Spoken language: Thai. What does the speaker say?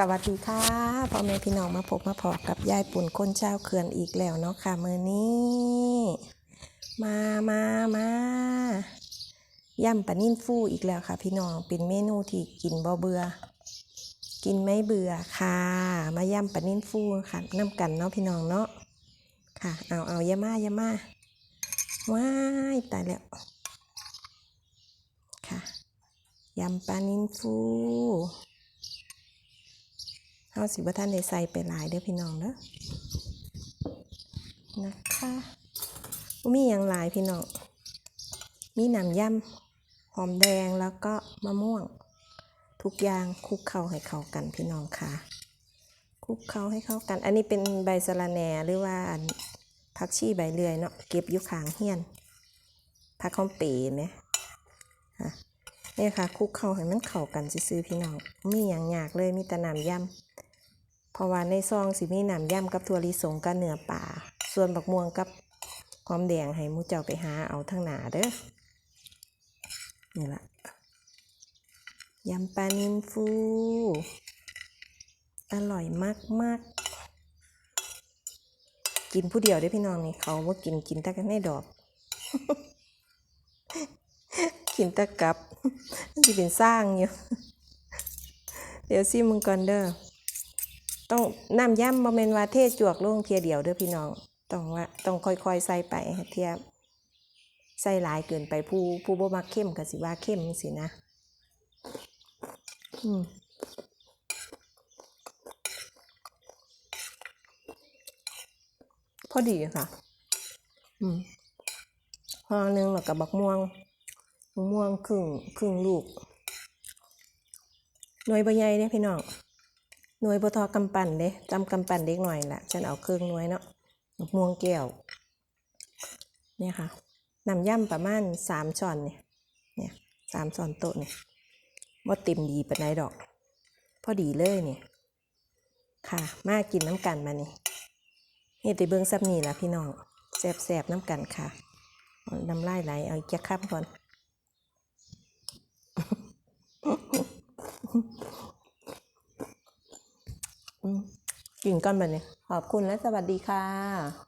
สวัสดีค่ะพ่อแม่พี่น้องมาพบมาพอกับยายปุ่นคนเจ้าเขื่อนอีกแล้วเนาะค่ะมือนี้มามามาย่ำปลานิ่นฟูอีกแล้วค่ะ พี่น้องเป็นเมนูที่กินบ่เบื่อกินไม่เบื่อค่ะ มาย่ำปลานิ่นฟูค่ะน้ำกันเนาะพี่น้องเนาะค่ะ เอาเอายามายามาว้ายตายแล้วค่ะยำปลานิ่นฟู เฮาสิบ่ท่านได้ใส่ไปหลายเด้อพี่น้องเด้อนะคะมีอย่างหลายพี่น้อง มีหนำยำหอมแดงแล้วก็มะม่วง ทุกอย่างคลุกเข้าให้เข้ากันพี่น้องค่ะคลุกเข้าให้เข้ากัน อันนี้เป็นใบสะระแหน่หรือว่าอันผักชีใบเลื่อยเนาะเก็บอยู่ขางเฮียนผักข้อมเป๋ไหมฮะนี่ค่ะคลุกเข้าให้มันเข้ากันซื่อพี่น้องมีอย่างยากเลยมีแต่น้ำยำ เพราะว่าในซองสิมีน้ำย่ำกับถั่วลิสงกับเนื้อป่า ส่วนบักม่วงกับหอมแดงให้มูเจ้าไปหาเอาทั้งหนาเด้อนี่ละยำปลานินฟู อร่อยมากมากกินผู้เดียวได้พี่น้องนี่เขาว่ากินกินตะกันในดอก กินตะกับที่เป็นสร้างอยู่ เดี๋ยวซิมึงก่อนเด้อ ต้องน้ำย่ำบ่แม่นว่าเทจวกลงเทียเดียวเด้อพี่น้องต้องว่าต้องค่อยๆใส่ไปเทียใส่หลายเกินไปผู้ผู้บ่มักเข้มก็สิว่าเข้มสินะอืมพอดีค่ะ อืมห่อหนึ่งแล้วก็บักม่วงม่วงครึ่งครึ่งลูกหน่วยใบใหญ่เนี่ยพี่น้อง หน่วยบทอกำปั้นเด้จำกำปั้นเด็กหน่อยละฉันเอาเครื่องหน่วยเนาะมะม่วงแก้วเนี่ยค่ะน้ำย่ำประมาณสามช้อนเนี่ยเนี่ยสามช้อนโต๊ะเนี่ยว่าเต็มดีปานใดดอก พอดีเลยเนี่ยค่ะ มากินน้ำกันมานี่นี่ติเบิ้งซับนี่ละพี่น้องแสบๆน้ำกันค่ะน้ำลายไหลเอาอีกจะข้ามก่อน กินก่อนแบบนี้ขอบคุณและสวัสดีค่ะ